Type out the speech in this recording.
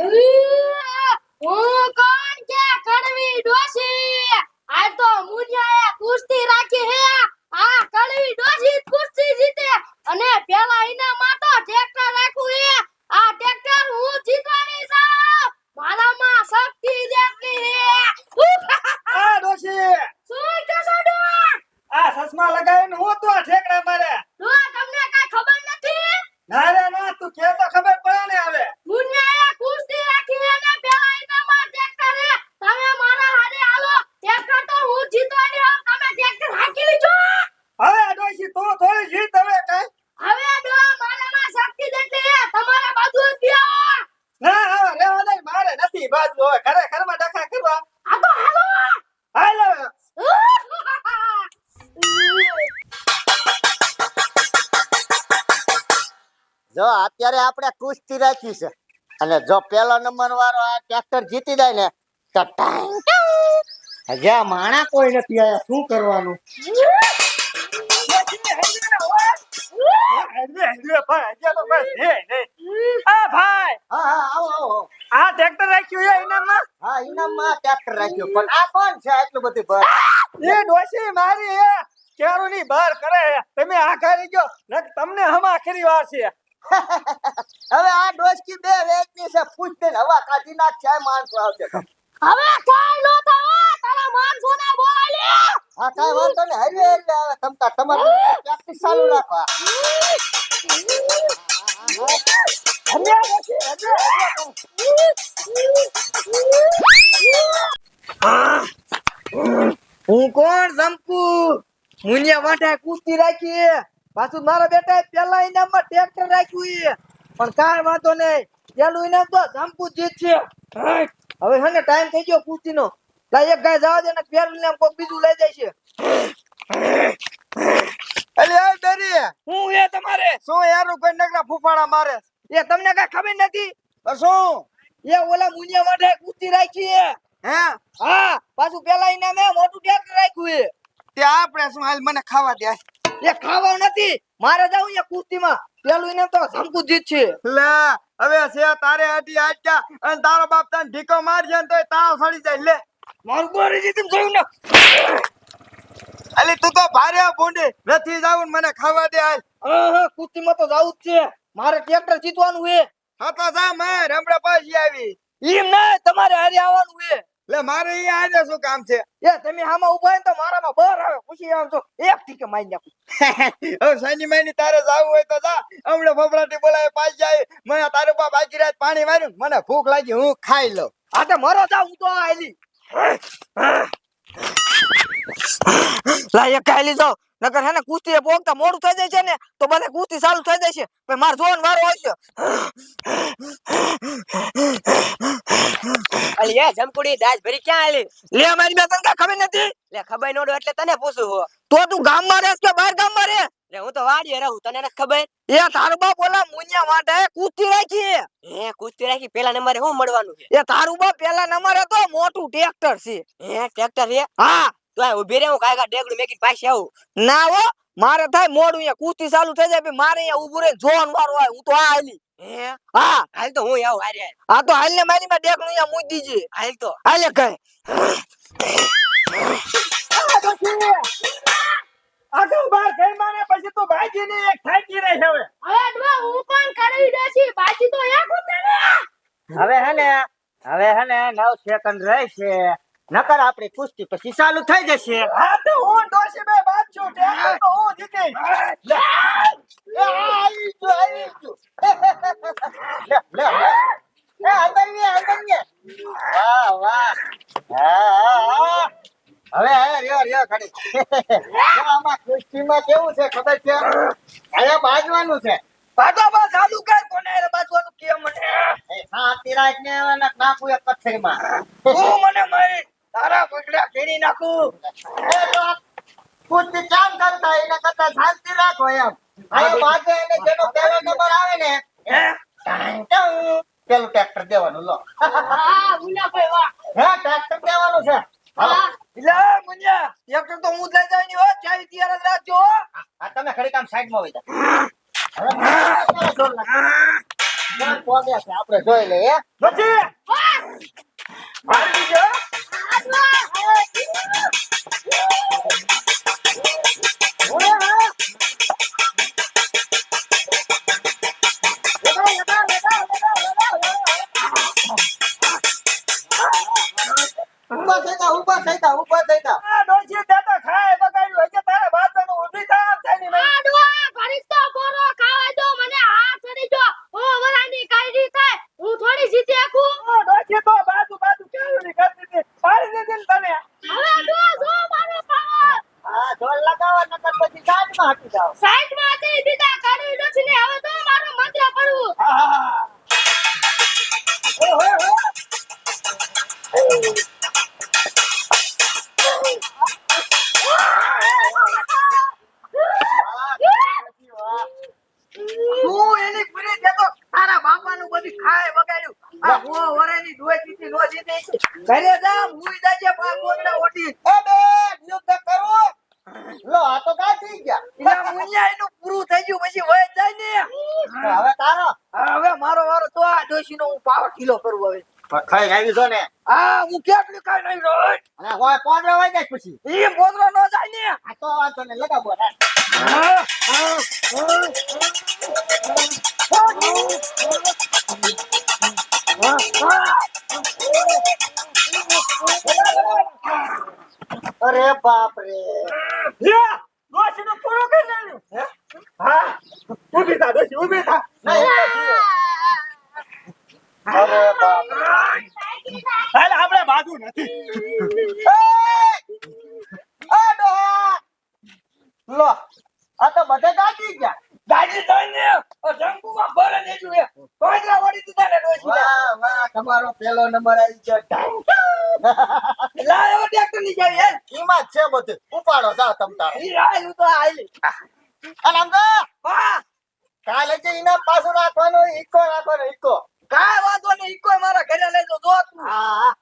હું કોણ કે કડવી ડોશી. આ તો મુનિયાએ કુસ્તી રાખી હે આ કડવી ડોશી કુસ્તી જીતે અને પેલા ઇનામમાં તો ટ્રેક્ટર રાખ્યું હે આ ટ્રેક્ટર હું જીતવાની છું મારામાં શક્તિ જેટલી હે આ ડોશી શું કે છો આ સસમા લગાવીને હું તો ઠેકડા મારે તમને કઈ ખબર નથી? ના રે ના તું કે તો ખબર પડે ને હવે. જો અત્યારે આપણે કુસ્તી રાખી છે, અને જો પેલો નંબર વાળો આ ટ્રેક્ટર જીતી જાય ને, તો હજી માણા કોઈ નથી આયા, શું કરવાનું? આ ટ્રેક્ટર રાખ્યું ઇનામમાં હા ઇનામમાં ટ્રેક્ટર રાખ્યું, પણ આ કોણ છે આટલું બધું ભર? એ ડોશી મારી હે કેરુની બહાર કરે તમે આ કરી ગયો તમને હમ આખરી વાર છે. હવે આ ડોસકી બે વેચની છે પૂછ દે હવા કાઢી નાખ છે માણસો આવશે? હવે કાઈ નો થાય તારા માણસો ને લે હા કાઈ વાંધો ને હરી એટલે હવે તમતા તમારે પ્રેક્ટિસ ચાલુ રાખવા. હું કોણ જમકુ મુનિયા વાંઠે કુસ્તી રાખી. પાછું મારા બેટા પેલા ઇનામમાં ટ્રેક્ટર રાખ્યું છે પણ કાંઈ વાંધો નહીં. પેલું ઇનામ તો જમકુ જીત છે. હવે હે ને ટાઈમ થઈ ગયો કુસ્તીનો લા એક ગાય જવા દે ને પેલું ઇનામ કોક બીજું લઈ જાય છે. અલે આ ડરી. હું એ તમારે? શું યાર કોઈ નકરા ફૂફાડા મારે? એ તમને કઈ ખબર નથી? શું? એ ઓલા મુનિયા માટે કુસ્તી રાખી છે. હે? હા પાછું પેલા ઇનામે મોટું ટ્રેક્ટર રાખ્યું છે. તે આપણે શું હાલ મને ખાવા દે. એ ખાવા નથી. મારે જાવું એ કુસ્તીમાં પેલું ઇનામ તો શંકુ જીત છે. લે હવે છે તારે અડી આટકા અને તારો બાપ તને ઢીકો મારજે ને તોય તાવ સડી જાય. લે. મારું બોરી જોયું ને અલી તું તો ભારે ભૂંડી. નથી જાવું મને ખાવા દે હાલ. હા કુસ્તીમાં તો જાવું જ છે. મારે ટ્રેક્ટર જીતવાનું છે. હા તો જા માર. હમણાં પાછી આવી. એમ ના તમારે હારે આવવાનું છે. લે મારે ઈ આજે શું કામ છે? એ તમે આમાં ઊભા તો મારામાં બર આવે પૂછી આવજો એક ઠીકે મારી નાખું. હવે મહિની તારે જાવું હોય તો જા. હમણાં ફફડાટી બોલાવે પાસ જાય. મને તારું બાપ આખી રાત પાણી માર્યું મને ભૂખ લાગી હું ખાઈ લઉં. આ તો મરો જા હું તો આયલી. લા એક ખાયલી જાવ નકર હે ને કુસ્તી એ પોગતા મોડું થઈ જાય છે ને તો બધા કુસ્તી ચાલુ થઈ જાય છે. પણ મારે જોવાનું વારો આવશે અલી એ જમકુડી દાજ ભરી ક્યાં આલી? લે અમારી બે તને ખબર નથી? લે ખબર નોડો એટલે તને પૂછું હો. તો તું ગામમાં રહેસ કે બહાર ગામમાં રહે? લે હું તો વાડીએ રહું તને નથી ખબર? એ તારું બાપ ઓલા મુનિયા માટે કૂતી રાખી હે કુસ્તી રાખી? પેલા નંબરે હું મળવાનું છે? એ તારું બાપ પેલા નંબરે તો મોટું ટ્રેક્ટર છે. હે ટ્રેક્ટર હે હા. તો ઊભી રે હું કાયગા ડેગડું મેકી પાછી આવું. ના હો મારે થાય મોડું અહીંયા કુસ્તી ચાલુ થઈ જાય મારે અહીંયા ઉભું રહી જોવાનું વારો આવે. હું તો આ હાલી. હા? હાલ તો હું આવું હારે આ તો હાલ ને મારી માં ડેકણું અહીંયા મૂકી દીજે. હાલ તો. હાલે કઈ. બાર મારે પછી તો ભાજી ની એક થાકી રહી હવે. હવે હું કોણ તો એક હવે હે ને હવે હે ને નવ સેકન્ડ રહેશે. નકર આપણી કુસ્તી પછી ચાલુ થઈ જશે. હા તો હું ડોશી બે બાદ છું ટેક્ટર તો હું જીતી એ આવી ગયો, આવી ગયો. લે, લે, લે. એ અંદર ને, અંદર ને. વાહ, વાહ. હા, હા, હા. હવે રહ્યો રહ્યો ઘડી જો આમાં કુસ્તીમાં કેવું છે ખબર છે અહીંયા બાજવાનું છે પાટો બા ચાલુ કર કોને રે બાજવાનું કે મને એ સાત ને નાખું એક પથ્થરમાં તું મને મારી તારા પકડ્યા કેડી નાખું એ તો કેમ કરતા એના કરતા શાંતિ રાખો એમ હવે બાજે એને જેનો પહેલો નંબર આવે ને હે ટાંગ ટાંગ, પેલું ટ્રેક્ટર દેવાનું લો હા મુન્નાભાઈ વાહ હે ટ્રેક્ટર દેવાનું છે મુન્યા ટ્રેક્ટર તો હું લઈ જાય હો ચાવી તૈયાર જ રાખજો આ તમે ખડી કામ સાઈડમાં હોય જા હવે આપણે જોઈ લઈએ પછી ઊભા થઈ જા ઊભા થઈ જા. આ ડોશી તે તો ખાય બગાડ્યું. હજી તારા બાપાનું ઊભી થા તેની માં આડવા ઘડીક તો બોરો ખાવા દો મને હા ચડી દો ઓ વરાની કાઈડી થાય હું થોડી જીતી શકું ડોશી તો બાજુ બાજુ કેવડી કરતી હતી? પાડી દે દિલ તને હવે ડો જો મારો પાવર. હા ઢોલ લગાવો નકર પછી સાઈડમાં હટી જાવ સાઈડમાં હતી બીજા કાઢી નથી ને હવે તો મારો મંત્ર પડવું. હા હો તું હો વરેની ધોઈ દીધી નો જીતી ઘરે જા મુઈ જાજે પા ગોદડા ઓટી એ બેન યુદ્ધ કરો. લો આ તો કા થઈ ગયા. એના મુનિયા એનું પૂરું થઈ ગયું પછી વય જાય ને. હવે તારો. હવે મારો વારો તો આ ડોશીનો હું પાવર કિલો કરું હવે. ખાઈ આવી છો ને? આ હું કેટલું ખાઈ નહીં રોજ અને હોય કોણ રેવાય જાય પછી. ઈ બોદરો નો જાય ને. આ તો વાંધો ને લગાવો ને હા, હા, હા. અરે બાપ રે લે, ડોશીનું પૂરું કરી નાખ્યું. હે? હા ઊભી થા ડોશી ઊભી થા અરે બાપ હાલ આપણે બાજુ નથી એ! એ ડોહા! લો આ તો બધે ગાજી ગયા ગાજી જોઈને જંગુમાં ભરે દેજો એ કોઈદરા વળી દીધા ને ડોશી વાહ વાહ તમારો પહેલો નંબર આવી ગયો. લાયો ટ્રેક્ટરની ચાવી હેલ. ઈમાં જ છે બધું. ઉપાડો જા તમ તાર. ઈ રાયું તો હાલી. અને હા કાલે જે ઇનામ પાછું રાખવાનું ઈકો રાખવાનો ઈકો. કાય વાંધો નહીં ઈકો મારા ઘરે લઈ જો જો તું. હા.